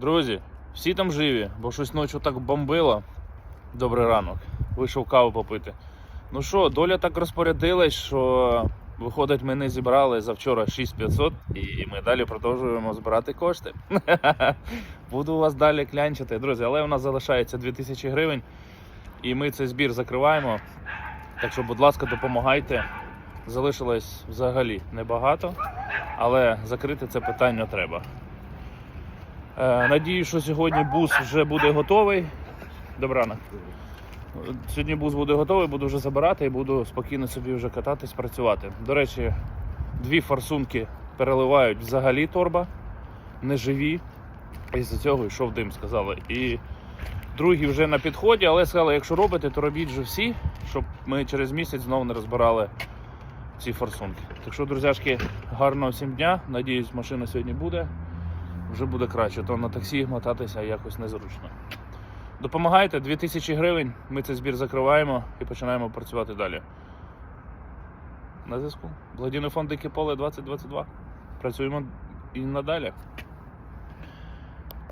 Друзі, всі там живі, бо щось ночі так бомбило. Добрий ранок. Вийшов каву попити. Ну що, доля так розпорядилась, що виходить, ми не зібрали завчора 6500 і ми далі продовжуємо збирати кошти. Буду вас далі клянчити, друзі, але у нас залишається 2000 гривень, і ми цей збір закриваємо. Так що, будь ласка, допомагайте. Залишилось взагалі небагато, але закрити це питання треба. Е, Надію, що сьогодні бус вже буде готовий. Добрана. Сьогодні бус буде готовий, буду вже забирати і буду спокійно собі вже кататись, працювати. До речі, дві форсунки переливають взагалі торба, не живі. Після цього йшов дим, сказали. І другі вже на підході, але сказали, якщо робите, то робіть вже всі, щоб ми через місяць знову не розбирали ці форсунки. Так що, друзяшки, гарного всім дня. Надіюсь, машина сьогодні буде. Вже буде краще, то на таксі мотатися якось незручно. Допомагайте 2000 гривень. Ми цей збір закриваємо і починаємо працювати далі. На зв'язку. Благодійний фонд Дике поле 2022. Працюємо і надалі.